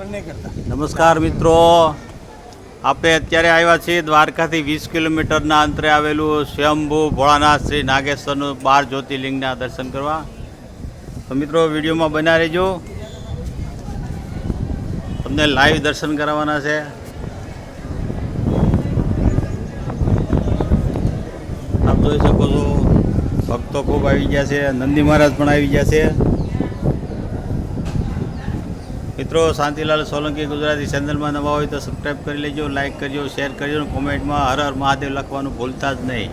નમસ્કાર મિત્રો. આપણે અત્યારે આવ્યા છીએ દ્વારકાથી વીસ કિલોમીટરના અંતરે આવેલું સ્વયંભૂ ભોળાનાથ શ્રી નાગેશ્વરનું બાર જ્યોતિર્લિંગના દર્શન કરવા. તો મિત્રો, વિડીયોમાં બના રહેજો. તમને લાઈવ દર્શન કરાવવાના છે. આપ જોઈ શકો છો, ભક્તો ખૂબ આવી ગયા છે, નંદી મહારાજ પણ આવી ગયા છે. મિત્રો, શાંતિલાલ સોલંકી, ગુજરાતી ચેનલમાં નવા હોય તો સબસ્ક્રાઈબ કરી લેજો લાઈક કરજો શેર કરજો કોમેન્ટમાં હર હર મહાદેવ લખવાનું ભૂલતા જ નહીં.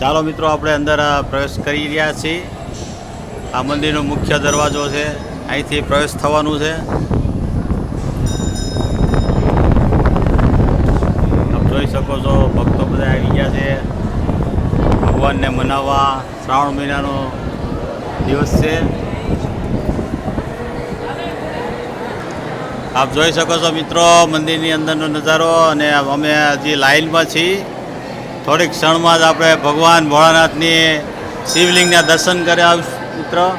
ચાલો મિત્રો, આપણે અંદર પ્રવેશ કરી રહ્યા છીએ. આ મંદિરનો મુખ્ય દરવાજો છે. અહીંથી પ્રવેશ થવાનું છે. આપ જોઈ શકો છો, ભક્તો બધા આવી ગયા છે. ભગવાનને મનાવવા શ્રાવણ મહિનાનો દિવસ છે. આપ જોઈ શકો છો મિત્રો, મંદિરની અંદરનો નજારો અને અમે હજી લાઇનમાં છીએ, થોડીક ક્ષણમાં જ આપણે ભગવાન ભોળાનાથની શિવલિંગના દર્શન કર્યા મિત્રો.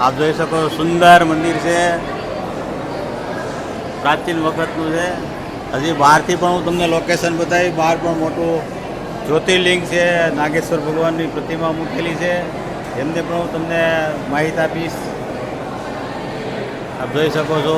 આપ જોઈ શકો સુંદર મંદિર છે. પ્રાચીન વખતનું છે. હજી બહારથી પણ હું તમને લોકેશન બતાવી બહાર પણ મોટું જ્યોતિર્લિંગ છે. નાગેશ્વર ભગવાનની પ્રતિમા મૂકેલી છે. એમને પણ હું તમને માહિતી આપીશ. આપ જોઈ શકો છો.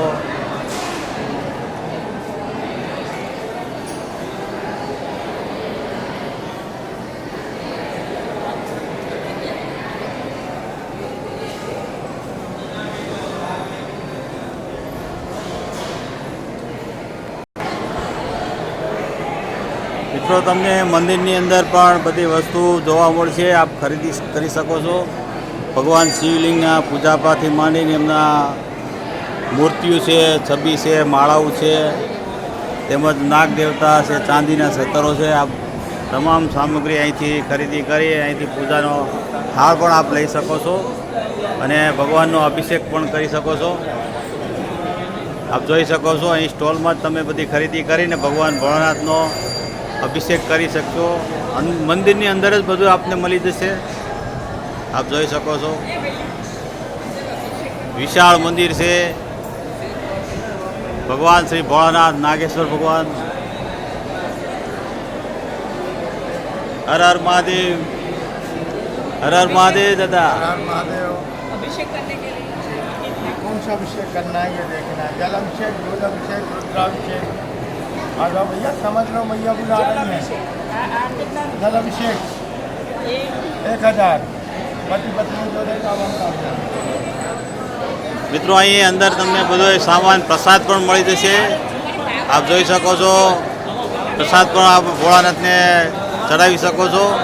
મિત્રો, તમને મંદિરની અંદર પણ બધી વસ્તુ જોવા મળશે. આપ ખરીદી કરી શકો છો. ભગવાન શિવલિંગના પૂજાપાથી માંડીને એમના મૂર્તિઓ છે, છબી છે, માળાઓ છે, તેમજ નાગ દેવતા છે, ચાંદીના સતરો છે. આ તમામ સામગ્રી અહીંથી ખરીદી કરી, અહીંથી પૂજાનો હાર પણ આપ લઈ શકો છો અને ભગવાનનો અભિષેક પણ કરી શકો છો. આપ જોઈ શકો છો, અહીં સ્ટોલમાં જ તમે બધી ખરીદી કરીને ભગવાન ભોળાનાથનો અભિષેક કરી શકશો. મંદિરની અંદર જ બધું આપને મળી જશે. આપ જોઈ શકો છો. વિશાળ મંદિર છે. भगवान श्री भोलानाथ नागेश्वर भगवान। हर हर महादेव हर हर महादेव दादा। हर हर अभिषेक करने के लिए। कौन सा अभिषेक करना है ये देखना है। जल अभिषेक दूध अभिषेक रुद्राभिषेक। और भैया समझ लो मैया बुला रही है। जल अभिषेक एक। हज़ार। पति पत्नी जो देगा। वह મિત્રો, અહીં અંદર તમને બધો સામાન પ્રસાદ પણ મળી જશે. આપ જોઈ શકો છો. પ્રસાદ પણ આપ ભોળાનાથને ચડાવી શકો છો.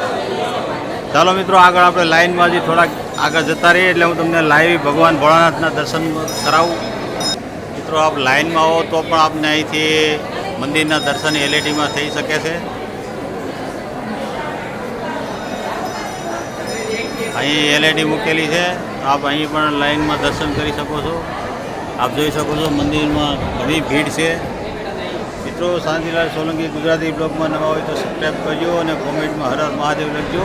ચાલો મિત્રો, આગળ આપણે લાઈનમાં જે થોડાક આગળ જતા રહીએ, એટલે હું તમને લાઈવ ભગવાન ભોળાનાથના દર્શન કરાવું. મિત્રો, આપ લાઈનમાં આવો તો પણ આપને અહીંથી મંદિરના દર્શન એલઈડીમાં થઈ શકે છે. અહીં એલઈડી મૂકેલી છે. આપ અહીં પણ લાઈનમાં દર્શન કરી શકો છો. આપ જોઈ શકો છો મંદિરમાં ઘણી ભીડ છે. મિત્રો, શાંતિલાલ સોલંકી ગુજરાતી બ્લોગમાં નવા હોય તો સબસ્ક્રાઈબ કરજો અને કોમેન્ટમાં હર મહાદેવ લખજો.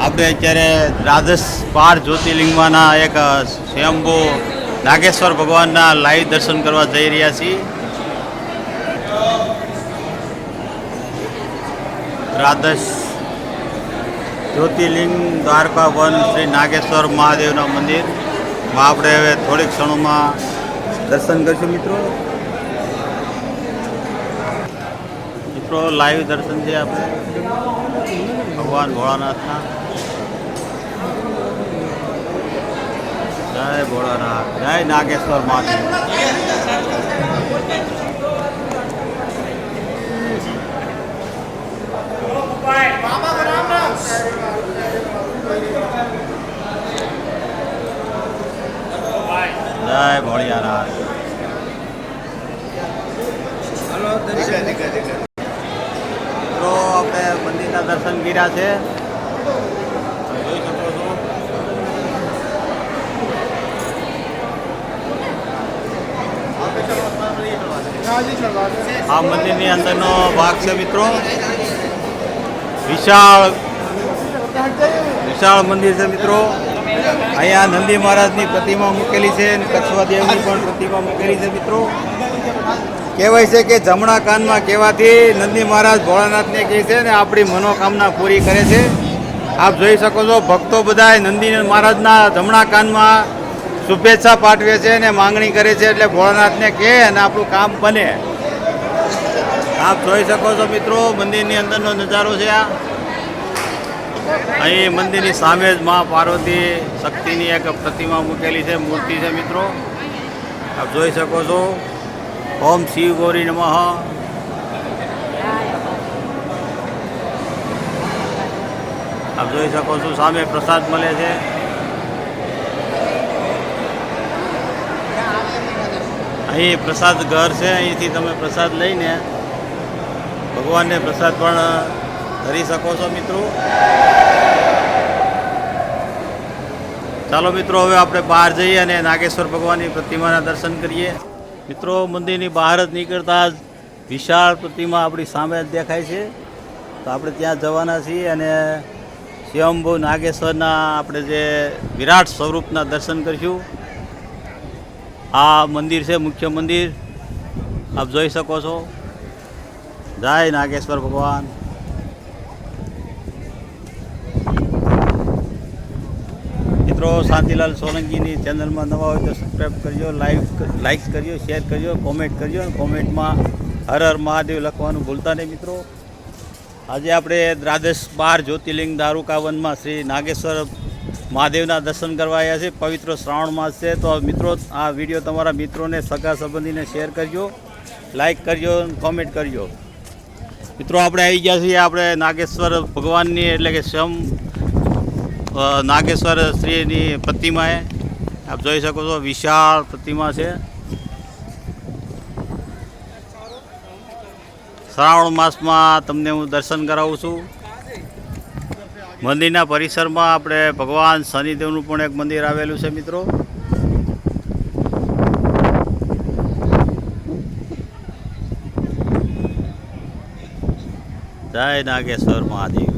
આપણે અત્યારે દ્વાદશ બાર જ્યોતિર્લિંગમાંના એક સ્વયંભો નાગેશ્વર ભગવાનના લાઈવ દર્શન કરવા જઈ રહ્યા છીએ. દ્વાદશ જ્યોતિર્લિંગ, દ્વારકા વન, શ્રી નાગેશ્વર મહાદેવના મંદિરમાં આપણે હવે થોડીક ક્ષણોમાં દર્શન કરીશું, મિત્રો. મિત્રો, લાઈવ દર્શન છે આપણે. ભગવાન ભોળાનાથના. જય ભોળાનાથ, જય નાગેશ્વર મહાદેવ જય ભોળિયાનાથ મિત્રો આપણે મંદિરના દર્શન કર્યા છે. આ મંદિરની અંદરનો ભાગ છે મિત્રો. વિશાળ વિશાળ મંદિર છે મિત્રો. અહીંયા નંદી મહારાજની પ્રતિમા મૂકેલી છે અને કચ્છવા દેવની પણ પ્રતિમા મૂકેલી છે મિત્રો. કહેવાય છે કે જમણા કાનમાં કહેવાથી નંદી મહારાજ ભોળાનાથને કહે છે ને, આપણી મનોકામના પૂરી કરે છે. આપ જોઈ શકો છો, ભક્તો બધા નંદી મહારાજના જમણા કાનમાં શુભેચ્છા પાઠવે છે અને માંગણી કરે છે એટલે ભોળાનાથને કહે અને આપણું કામ બને. આપ જોઈ શકો છો મિત્રો, મંદિરની અંદરનો નજારો છે આ. અહીં મંદિરની સામે જ મા પાર્વતી શક્તિની એક પ્રતિમા મૂકેલી છે, મૂર્તિ છે મિત્રો. આપ જોઈ શકો છો. ઓમ શિવ ગૌરી નમઃ. આપ જોઈ શકો છો સામે પ્રસાદ મળે છે. અહીં પ્રસાદ ઘર છે, અહીંથી તમે પ્રસાદ લઈને ભગવાનને પ્રસાદ પણ ધરી શકો છો મિત્રો. ચાલો મિત્રો, હવે આપણે બહાર જઈએ અને નાગેશ્વર ભગવાનની પ્રતિમાના દર્શન કરીએ. મિત્રો, મંદિરની બહાર જ નીકળતા જ વિશાળ પ્રતિમા આપણી સામે જ દેખાય છે. તો આપણે ત્યાં જવાના છીએ અને સ્વયંભુ નાગેશ્વરના આપણે જે વિરાટ સ્વરૂપના દર્શન કરીશું. આ મંદિર છે, મુખ્ય મંદિર. આપ જોઈ શકો છો. જય નાગેશ્વર ભગવાન. મિત્રો શાંતિલાલ સોલંકીની ચેનલમાં નવા હોય તો સબસ્ક્રાઈબ કરજો લાઈક લાઇક કરજો શેર કરજો કોમેન્ટ કરજો અને કોમેન્ટમાં હર હર મહાદેવ લખવાનું ભૂલતા નહીં મિત્રો. આજે આપણે દ્રાદશ બાર જ્યોતિર્લિંગ દારૂકાવનમાં શ્રી નાગેશ્વર મહાદેવના દર્શન કરવા આવ્યા છે પવિત્ર શ્રાવણ માસ છે, તો મિત્રો, આ વીડિયો તમારા મિત્રોને, સગા સંબંધીને શેર કરજો લાઈક કરજો અને કોમેન્ટ કરજો. મિત્રો, આપણે આવી ગયા છીએ, આપણે નાગેશ્વર ભગવાનની, એટલે કે સ્વયં નાગેશ્વર શ્રીની પ્રતિમાએ આપ જોઈ શકો છો, વિશાળ પ્રતિમા છે. શ્રાવણ માસમાં તમને હું દર્શન કરાવું છું. મંદિરના પરિસરમાં આપણે ભગવાન શનિદેવનું પણ એક મંદિર આવેલું છે, મિત્રો. જય નાગેશ્વર મહાદેવ.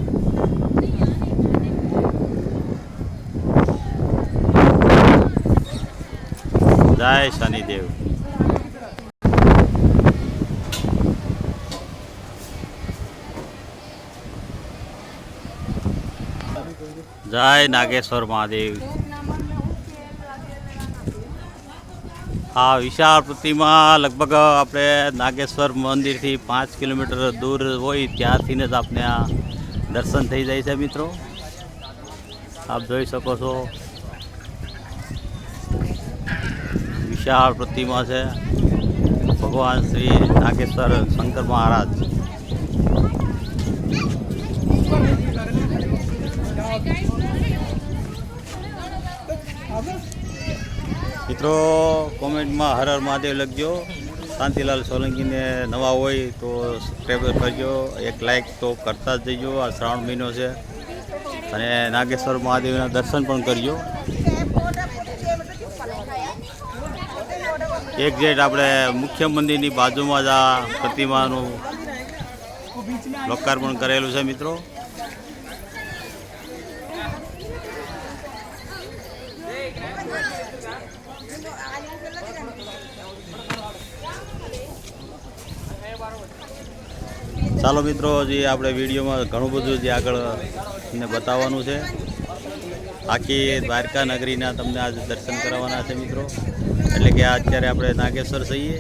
જય શનિદેવ. જય નાગેશ્વર મહાદેવ. આ વિશાળ પ્રતિમા લગભગ આપણે નાગેશ્વર મંદિરથી પાંચ કિલોમીટર દૂર હોય ત્યાંથી જ આપણે આ દર્શન થઈ જાય છે મિત્રો. આપ જોઈ શકો છો. વિશાળ પ્રતિમા છે. ભગવાન શ્રી નાગેશ્વર શંકર મહારાજ. મિત્રો, કોમેન્ટમાં હર હર મહાદેવ લખજો. શાંતિલાલ સોલંકીને નવા હોય તો સબસ્ક્રાઈબ કરજો. એક લાઇક તો કરતા જ જજો. આ શ્રાવણ મહિનો છે. અને નાગેશ્વર મહાદેવના દર્શન પણ કરજો. એક્ઝેક્ટ આપણે મુખ્ય મંદિરની બાજુમાં જ આ પ્રતિમાનું લોકાર્પણ કરેલું છે મિત્રો. ચાલો મિત્રો જે આપણે વિડીયોમાં ઘણું બધું જે આગળ બતાવવાનું છે. આખી દ્વારકા નગરીના તમને આજે દર્શન કરાવવાના છે મિત્રો. એટલે કે અત્યારે આપણે નાગેશ્વર થઈએ